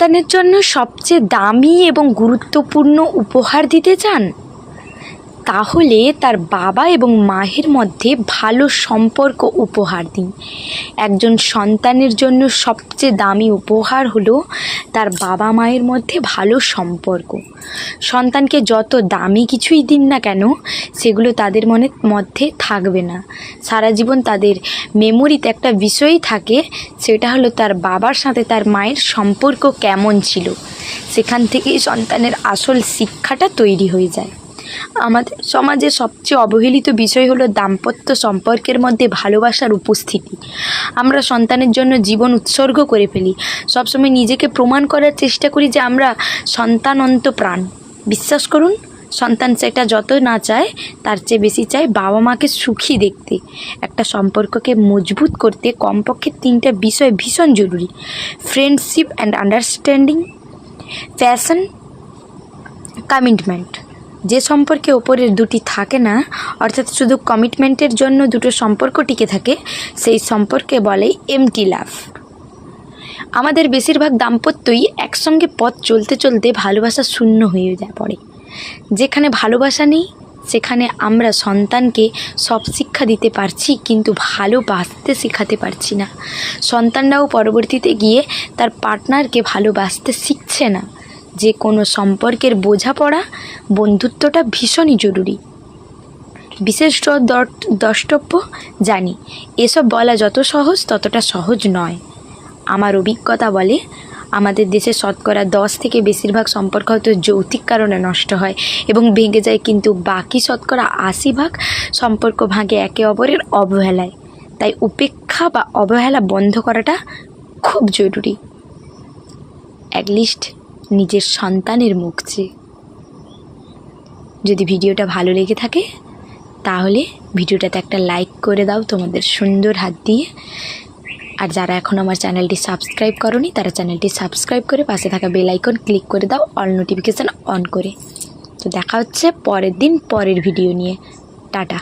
সন্তানের জন্য সবচেয়ে দামি এবং গুরুত্বপূর্ণ উপহার দিতে চান? তাহলে তার বাবা এবং মায়ের মধ্যে ভালো সম্পর্ক উপহার দিন। একজন সন্তানের জন্য সবচেয়ে দামি উপহার হলো তার বাবা মায়ের মধ্যে ভালো সম্পর্ক। সন্তানকে যত দামি কিছুই দিন না কেন, সেগুলো তাদের মনের মধ্যে থাকবে না। সারা জীবন তাদের মেমোরিতে একটা বিষয়ই থাকে, সেটা হলো তার বাবার সাথে তার মায়ের সম্পর্ক কেমন ছিল। সেখান থেকেই সন্তানের আসল শিক্ষাটা তৈরি হয়ে যায়। আমাদের সমাজে সবচেয়ে অবহেলিত বিষয় হলো দাম্পত্য সম্পর্কের মধ্যে ভালোবাসার উপস্থিতি। আমরা সন্তানের জন্য জীবন উৎসর্গ করে ফেলি। সবসময় নিজেকে প্রমাণ করার চেষ্টা করি যে আমরা সন্তানন্ত প্রাণ। বিশ্বাস করুন, সন্তান সেটা যত না চায়, তার চেয়ে বেশি চায় বাবা মাকে সুখী দেখতে। একটা সম্পর্ককে মজবুত করতে কমপক্ষে তিনটা বিষয় ভীষণ জরুরি। Friendship and understanding passion commitment যে সম্পর্কে ওপরের দুটি থাকে না, অর্থাৎ শুধু কমিটমেন্টের জন্য দুটো সম্পর্ক টিকে থাকে, সেই সম্পর্কে বলে এমটি লাভ আমাদের বেশিরভাগ দাম্পত্যই একসঙ্গে পথ চলতে চলতে ভালোবাসা শূন্য হয়ে যায় পড়ে। যেখানে ভালোবাসা নেই, সেখানে আমরা সন্তানকে সব শিক্ষা দিতে পারছি, কিন্তু ভালোবাসতে শেখাতে পারছি না। সন্তানরাও পরবর্তীতে গিয়ে তার পার্টনারকে ভালোবাসতে শিখছে না। যে কোনো সম্পর্কের বোঝাপড়া বন্ধুত্বটা ভীষণই জরুরি। বিশেষ দ্রষ্টব্য জানি, এসব বলা যত সহজ ততটা সহজ নয়। আমার অভিজ্ঞতা বলে, আমাদের দেশে শতকরা দশ থেকে বেশিরভাগ সম্পর্ক হয়তো যৌতিক কারণে নষ্ট হয় এবং ভেঙে যায়, কিন্তু বাকি শতকরা আশি ভাগ সম্পর্ক ভাঙে একে অপরের অবহেলায়। তাই উপেক্ষা বা অবহেলা বন্ধ করাটা খুব জরুরি। অ্যাটলিস্ট নিজের সন্তানের মুখ চেয়ে যদি ভিডিওটা ভালো লেগে থাকে, তাহলে ভিডিওটাতে একটা লাইক করে দাও তোমাদের সুন্দর হাত দিয়ে। আর যারা এখন আমার চ্যানেলটি সাবস্ক্রাইব করনি, তারা চ্যানেলটি সাবস্ক্রাইব করে পাশে থাকা বেল আইকন ক্লিক করে দাও অল নোটিফিকেশান অন করে। তো দেখা হচ্ছে পরের দিন পরের ভিডিও নিয়ে। টাটা।